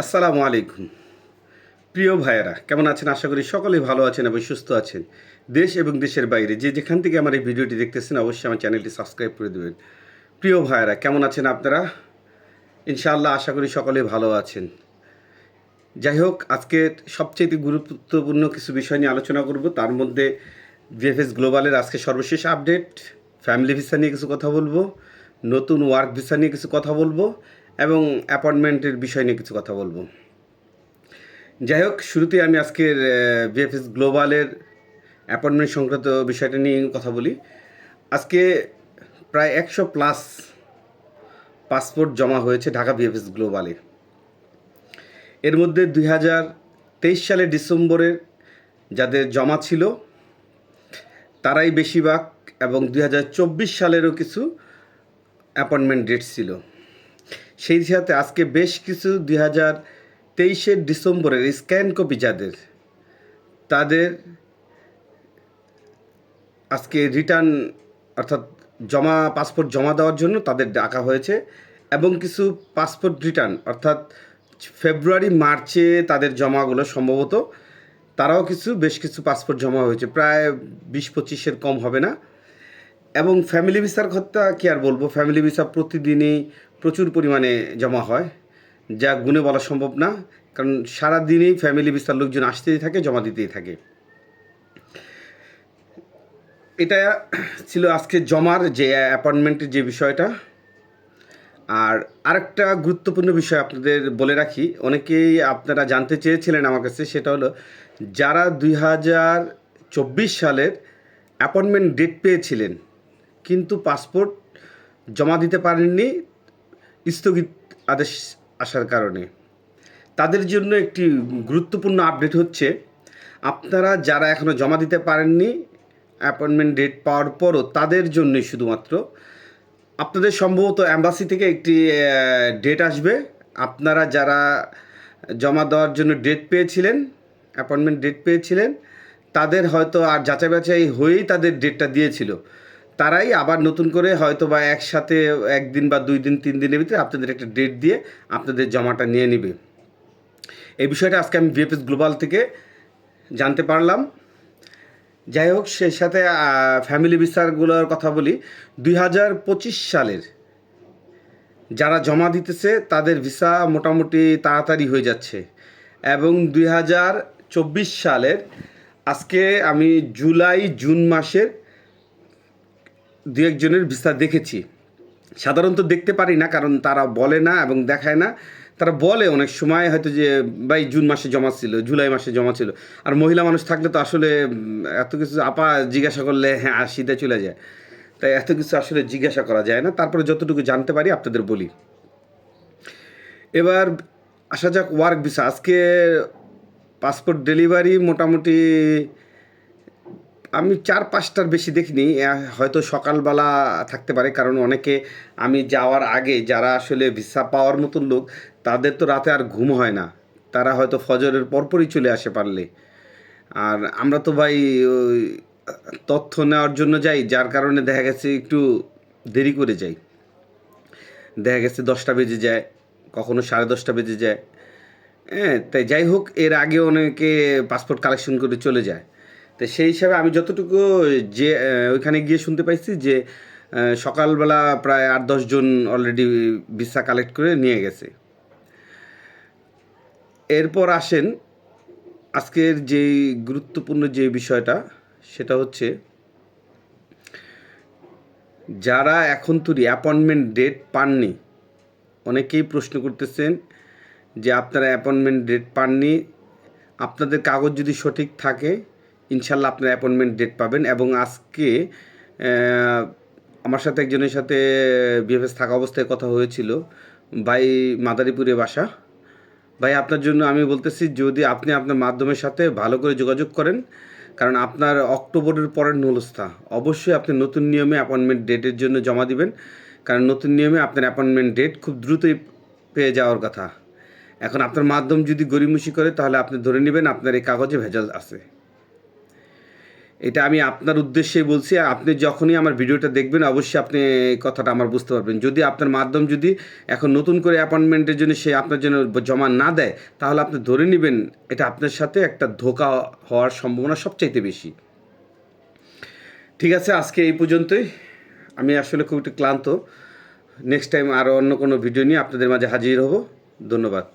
আসসালামু আলাইকুম। প্রিয় ভাইয়েরা, কেমন আছেন? আশা করি সকলেই ভালো আছেন এবং সুস্থ আছেন। দেশ এবং দেশের বাইরে যে যেখান থেকে আমার এই ভিডিওটি দেখতেছেন, অবশ্যই আমার চ্যানেলটি সাবস্ক্রাইব করে দেবেন। প্রিয় ভাইয়েরা, কেমন আছেন আপনারা? ইনশাআল্লাহ আশা করি সকলেই ভালো আছেন। যাই হোক, আজকে সবচেয়ে গুরুত্বপূর্ণ কিছু বিষয় নিয়ে আলোচনা করব। তার মধ্যে ভিএফএস গ্লোবালের আজকে সর্বশেষ আপডেট, ফ্যামিলি ভিসা নিয়ে কিছু কথা বলব, নতুন ওয়ার্ক ভিসা নিয়ে কিছু কথা বলব এবং অ্যাপয়েন্টমেন্টের বিষয় নিয়ে কিছু কথা বলব। যাই হোক, শুরুতে আমি আজকের ভিএফএস গ্লোবালের অ্যাপয়েন্টমেন্ট সংক্রান্ত বিষয়টা নিয়ে কথা বলি। আজকে প্রায় একশো প্লাস পাসপোর্ট জমা হয়েছে ঢাকা ভিএফএস গ্লোবালে এর মধ্যে দুই হাজার তেইশ সালের ডিসেম্বরের যাদের জমা ছিল, তারাই বেশিরভাগ এবং দুই হাজার চব্বিশ সালেরও কিছু অ্যাপয়েন্টমেন্ট ডেট ছিল। সেই সাথে আজকে বেশ কিছু দুই হাজার তেইশের ডিসেম্বরের স্ক্যান কপি যাদের, তাদের আজকে রিটার্ন অর্থাৎ জমা, পাসপোর্ট জমা দেওয়ার জন্য তাদের ডাকা হয়েছে এবং কিছু পাসপোর্ট রিটার্ন অর্থাৎ ফেব্রুয়ারি, মার্চে তাদের জমাগুলো সম্ভবত তারাও কিছু, বেশ কিছু পাসপোর্ট জমা হয়েছে। প্রায় বিশ পঁচিশের কম হবে না। এবং ফ্যামিলি ভিসার কথা কি আর বলব? ফ্যামিলি ভিসা প্রতিদিনই প্রচুর পরিমাণে জমা হয়, যা গুণে বলা সম্ভব না, কারণ সারাদিনই ফ্যামিলি বিস্তার লোকজন আসতেই থাকে, জমা দিতেই থাকে। এটা ছিল আজকে জমার যে অ্যাপয়েন্টমেন্টের যে বিষয়টা। আর আরেকটা গুরুত্বপূর্ণ বিষয় আপনাদের বলে রাখি, অনেকেই আপনারা জানতে চেয়েছিলেন আমার কাছে, সেটা হলো যারা দুই হাজার চব্বিশ সালের অ্যাপয়েন্টমেন্ট ডেট পেয়েছিলেন, কিন্তু পাসপোর্ট জমা দিতে পারেননি স্থগিত আদেশ আসার কারণে। তাদের জন্য একটি গুরুত্বপূর্ণ আপডেট হচ্ছে, আপনারা যারা এখনও জমা দিতে পারেননি অ্যাপয়েন্টমেন্ট ডেট পাওয়ার পরও তাদের জন্যই শুধুমাত্র, আপনাদের সম্ভবত অ্যাম্বাসি থেকে একটি ডেট আসবে। আপনারা যারা জমা দেওয়ার জন্য ডেট পেয়েছিলেন অ্যাপয়েন্টমেন্ট ডেট পেয়েছিলেন, তাদের হয়তো আর যাচাই বাছাই হয়েই তাদের ডেটটা দিয়েছিল। তারাই আবার নতুন করে হয়তো বা একসাথে একদিন বা দুই দিন, তিন দিনের ভিতরে আপনাদের একটা ডেট দিয়ে আপনাদের জমাটা নিয়ে নেবে। এই বিষয়টা আজকে আমি ভিএফএস গ্লোবাল থেকে জানতে পারলাম। যাই হোক, সেই সাথে ফ্যামিলি ভিসারগুলোর কথা বলি। দুই হাজার পঁচিশ সালের যারা জমা দিতেছে, তাদের ভিসা মোটামুটি তাড়াতাড়ি হয়ে যাচ্ছে। এবং দুই হাজার চব্বিশ সালের আজকে আমি জুলাই, জুন মাসের দু একজনের ভিসা দেখেছি। সাধারণত দেখতে পারি না, কারণ তারা বলে না এবং দেখায় না। তারা বলে অনেক সময়, হয়তো যে, ভাই, জুন মাসে জমা ছিল, জুলাই মাসে জমা ছিল। আর মহিলা মানুষ থাকলে তো আসলে এত কিছু আপা জিজ্ঞাসা করলে হ্যাঁ আশিতে চলে যায়। তাই এত কিছু আসলে জিজ্ঞাসা করা যায় না। তারপরে যতটুকু জানতে পারি, আপনাদের বলি। এবার আসা যাক ওয়ার্ক ভিসা। আজকে পাসপোর্ট ডেলিভারি মোটামুটি আমি চার পাঁচটার বেশি দেখিনি হয়তো সকালবেলা থাকতে পারে, কারণ অনেকে, আমি যাওয়ার আগে যারা আসলে ভিসা পাওয়ার মতন লোক, তাদের তো রাতে আর ঘুম হয় না। তারা হয়তো ফজরের পরপরই চলে আসে পারলে। আর আমরা তো ভাই তথ্য নেওয়ার জন্য যাই, যার কারণে দেখা গেছে একটু দেরি করে যাই। দেখা গেছে দশটা বেজে যায়, কখনো সাড়ে দশটা বেজে যায়। হ্যাঁ তাই যাই হোক, এর আগে অনেকে পাসপোর্ট কালেকশন করে চলে যায়। তো সেই হিসাবে আমি যতটুকু যে ওইখানে গিয়ে শুনতে পাইছি যে সকালবেলা প্রায় আট দশজন অলরেডি ভিসা কালেক্ট করে নিয়ে গেছে। এরপর আসেন, আজকের যে গুরুত্বপূর্ণ যে বিষয়টা, সেটা হচ্ছে যারা এখন তুরি অ্যাপয়েন্টমেন্ট ডেট পাননি, অনেকেই প্রশ্ন করতেছেন যে, আপনারা অ্যাপয়েন্টমেন্ট ডেট পাননি, আপনাদের কাগজ যদি সঠিক থাকে ইনশাল্লাহ আপনার অ্যাপয়েন্টমেন্ট ডেট পাবেন এবং আজকে আমার সাথে একজনের সাথে বিএফএস থাকা অবস্থায় কথা হয়েছিল, ভাই মাদারীপুরে বাসা। ভাই, আপনার জন্য আমি বলতেছি যদি আপনি আপনার মাধ্যমের সাথে ভালো করে যোগাযোগ করেন, কারণ আপনার অক্টোবরের পরের নলস্থা। অবশ্যই আপনি নতুন নিয়মে অ্যাপয়েন্টমেন্ট ডেটের জন্য জমা দিবেন, কারণ নতুন নিয়মে আপনার অ্যাপয়েন্টমেন্ট ডেট খুব দ্রুতই পেয়ে যাওয়ার কথা। এখন আপনার মাধ্যম যদি গরিমসি করে, তাহলে আপনি ধরে নেবেন আপনার এই কাগজে ভেজাল আছে। এটা আমি আপনার উদ্দেশ্যেই বলছি আপনি যখনই আমার ভিডিওটা দেখবেন, অবশ্যই আপনি কথাটা আমার বুঝতে পারবেন। যদি আপনার মাধ্যম যদি এখন নতুন করে অ্যাপয়েন্টমেন্টের জন্য সে আপনার জন্য জমা না দেয়, তাহলে আপনি ধরে নেবেন এটা আপনার সাথে একটা ধোকা হওয়ার সম্ভাবনা সবচাইতে বেশি। ঠিক আছে, আজকে এই পর্যন্তই। আমি আসলে খুব একটু ক্লান্ত। নেক্সট টাইম আরও অন্য কোনো ভিডিও নিয়ে আপনাদের মাঝে হাজির হব। ধন্যবাদ।